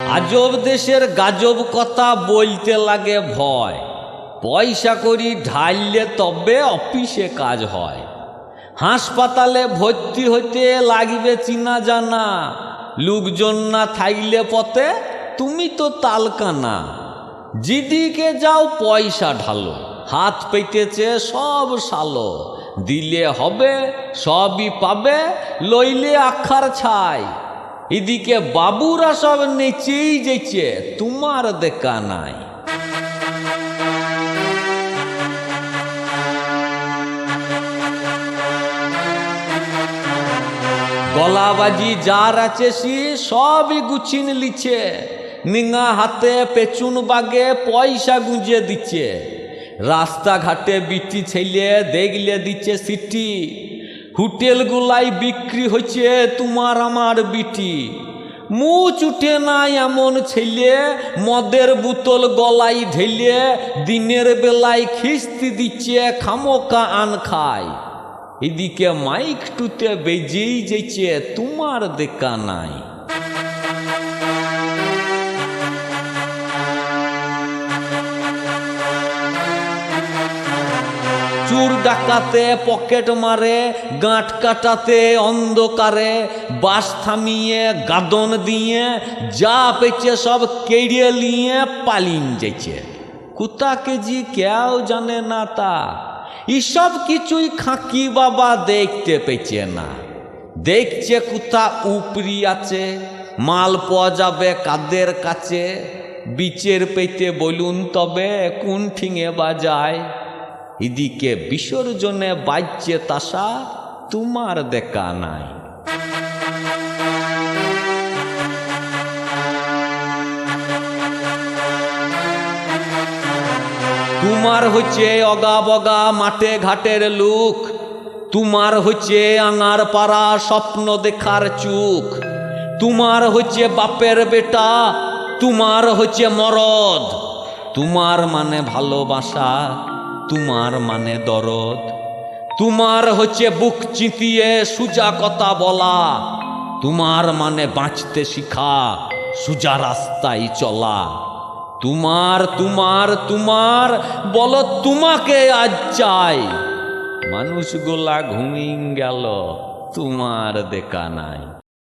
আজব দেশের গাজব কথা বলতে লাগে ভয়। পয়সা করি ঢাললে তবে অফিসে কাজ হয়। হাসপাতালে ভর্তি হইতে লাগবে চিনা জানা লোকজন না থাকলে পথে তুমি তো তালকানা। যেদিকে যাও পয়সা ঢালো, হাত পেতেছে সব সালো। দিলে হবে, সবই পাবে, লইলে আখার ছাই। এদিকে বাবুরা সব নেচেই যেছে তোমার দেখা নাই। গলাবাজি যার আছে সি সবই গুছিন লিছে, নিঙা হাতে পেছুন বাগে পয়সা গুঁজে দিচ্ছে। রাস্তাঘাটে বিটি ছেলে দেখলে দিচ্ছে সিটি। হোটেলগুলাই বিক্রি হচ্ছে তোমার আমার বিটি। মুচ উঠে নাই এমন ছেলে, মদের বোতল গলাই ঢেলে দিনের বেলায় খিস্তি দিচ্ছে খামোকা আন খায়। এদিকে মাইক টুতে বেজেই যেছে তোমার দেখা নাই চুর ডাকাতে, পকেট মারে, গাঁট কাটাতে, অন্ধকারে, বাস থামিয়ে, গাদন দিয়ে, যা পেছে সব কেড়িয়ে নিয়ে পালিন যেছে কুতা কেজি কেউ জানে না তা। এসব কিছুই খাঁকি বাবা দেখতে পেছে না। দেখছে কুতা উপরি আছে, মাল পাওয়া যাবে কাদের কাছে, বিচের পেতে বলুন তবে কোন ঠিঙে বাজায়। এদিকে বিসর্জনে বাজছে তাসা, তোমার দেখা নাই। তোমার হচ্ছে অগা বগা মাঠে ঘাটের লুক, তোমার হচ্ছে আঙার পাড়া স্বপ্ন দেখার চুক, তোমার হচ্ছে বাপের বেটা, তোমার হচ্ছে মরদ, তোমার মানে ভালোবাসা। তোমার মানে দরদ। তোমার হচ্ছে বুক চিতিয়ে সুজা কথা বলা। তোমার মানে বাঁচতে শিখা, সুজা রাস্তায় চলা। তোমার তোমার তোমার, বলো তোমাকে আজ চাই। মানুষগুলা ঘুমিয়ে গেল, তোমার দেখা নাই।